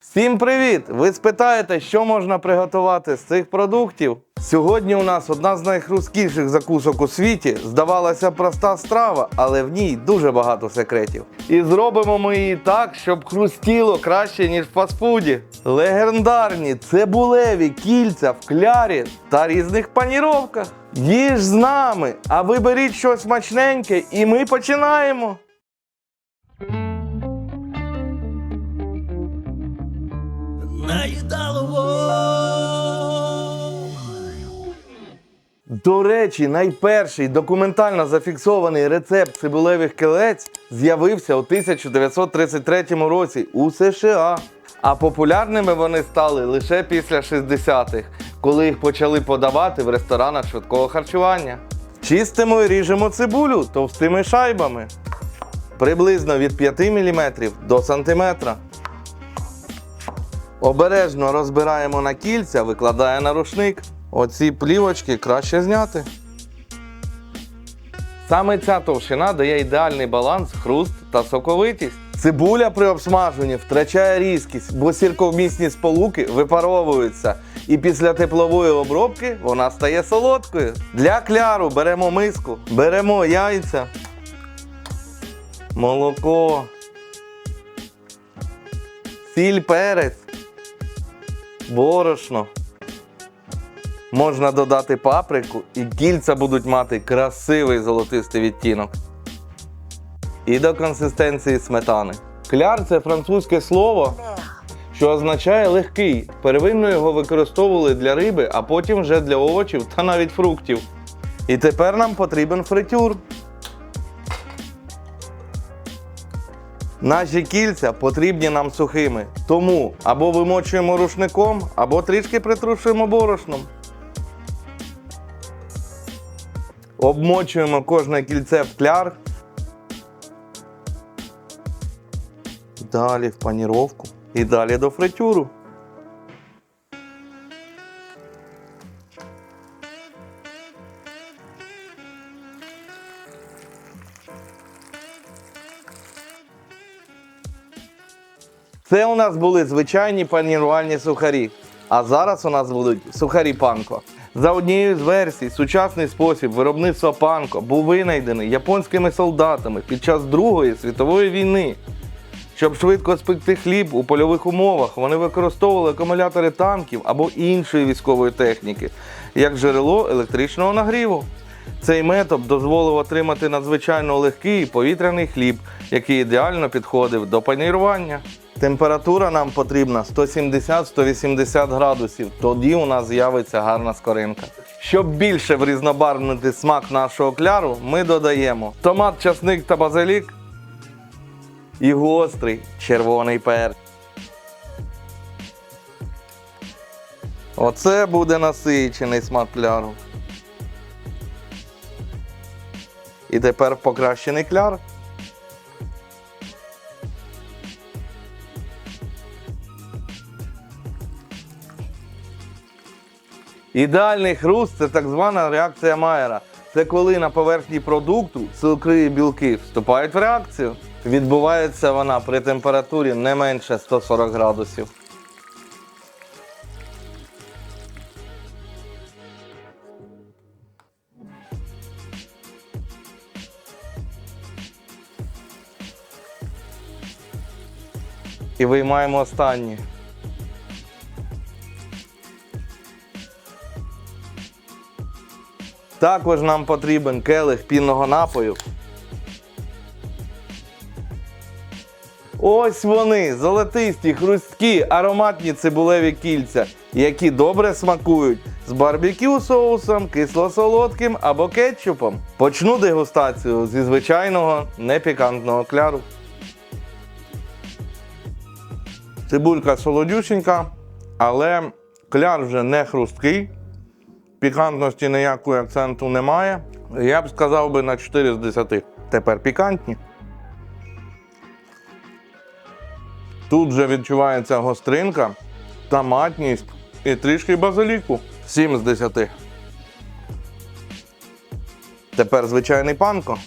Всім привіт! Ви спитаєте, що можна приготувати з цих продуктів? Сьогодні у нас одна з найхрусткіших закусок у світі. Здавалося, проста страва, але в ній дуже багато секретів. І зробимо ми її так, щоб хрустіло краще, ніж в фастфуді. Легендарні цибулеві кільця в клярі та різних паніровках. Їж з нами, а ви беріть щось смачненьке, і ми починаємо. До речі, найперший документально зафіксований рецепт цибулевих кілець з'явився у 1933 році у США. А популярними вони стали лише після 60-х, коли їх почали подавати в ресторанах швидкого харчування. Чистимо і ріжемо цибулю товстими шайбами. Приблизно від 5 мм до сантиметра. Обережно розбираємо на кільця, викладає на рушник. Оці плівочки краще зняти. Саме ця товщина дає ідеальний баланс, хруст та соковитість. Цибуля при обсмаженні втрачає різкість, бо сірковмісні сполуки випаровуються. І після теплової обробки вона стає солодкою. Для кляру беремо миску, беремо яйця, молоко, сіль перець, борошно. Можна додати паприку, і кільця будуть мати красивий золотистий відтінок. І до консистенції сметани. Кляр це французьке слово, що означає легкий. Первинно його використовували для риби, а потім вже для овочів та навіть фруктів. І тепер нам потрібен фритюр. Наші кільця потрібні нам сухими. Тому або вимочуємо рушником, або трішки притрушуємо борошном. Обмочуємо кожне кільце в кляр. Далі в паніровку. І далі до фритюру. Це у нас були звичайні панірувальні сухарі. А зараз у нас будуть сухарі панко. За однією з версій, сучасний спосіб виробництва панко був винайдений японськими солдатами під час Другої світової війни. Щоб швидко спекти хліб у польових умовах, вони використовували акумулятори танків або іншої військової техніки як джерело електричного нагріву. Цей метод дозволив отримати надзвичайно легкий повітряний хліб, який ідеально підходив до панірування. Температура нам потрібна 170-180 градусів. Тоді у нас з'явиться гарна скоринка. Щоб більше врізнобарвнити смак нашого кляру, ми додаємо томат, часник та базилік і гострий червоний перець. Оце буде насичений смак кляру. І тепер покращений кляр. Ідеальний хруст це так звана реакція Майера. Це коли на поверхні продукту цукри і білки вступають в реакцію. Відбувається вона при температурі не менше 140 градусів. І виймаємо останні. Також нам потрібен келих пінного напою. Ось вони, золотисті, хрусткі, ароматні цибулеві кільця, які добре смакують з барбекю соусом, кисло-солодким або кетчупом. Почну дегустацію зі звичайного непікантного кляру. Цибулька солодюсінька, але кляр вже не хрусткий. Пікантності ніякої акценту немає. Я б сказав би на 4 з 10. Тепер пікантні. Тут вже відчувається гостринка, томатність і трішки базиліку. 7 з 10. Тепер звичайний панко.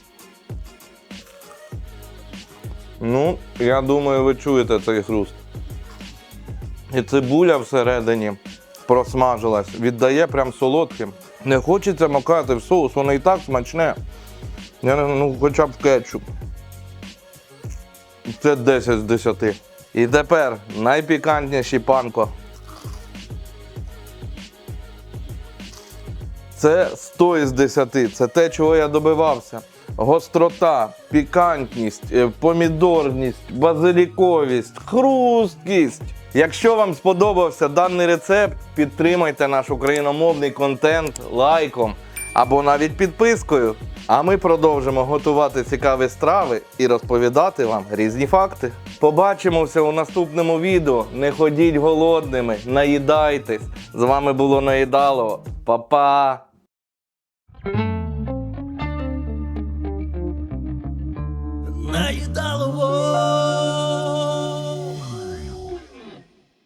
Ну, я думаю, ви чуєте цей хруст. І цибуля всередині просмажилась, віддає прям солодким. Не хочеться макати в соус, воно і так смачне. Я ну, хоча б в кетчуп. Це 10 з 10. І тепер найпікантніший панко. Це 100 із 10. Це те, чого я добивався. Гострота, пікантність, е, помідорність, базиліковість, хрусткість. Якщо вам сподобався даний рецепт, підтримайте наш україномовний контент лайком або навіть підпискою. А ми продовжимо готувати цікаві страви і розповідати вам різні факти. Побачимося у наступному відео. Не ходіть голодними, наїдайтесь. З вами було Наїдалово. Па-па! Наїда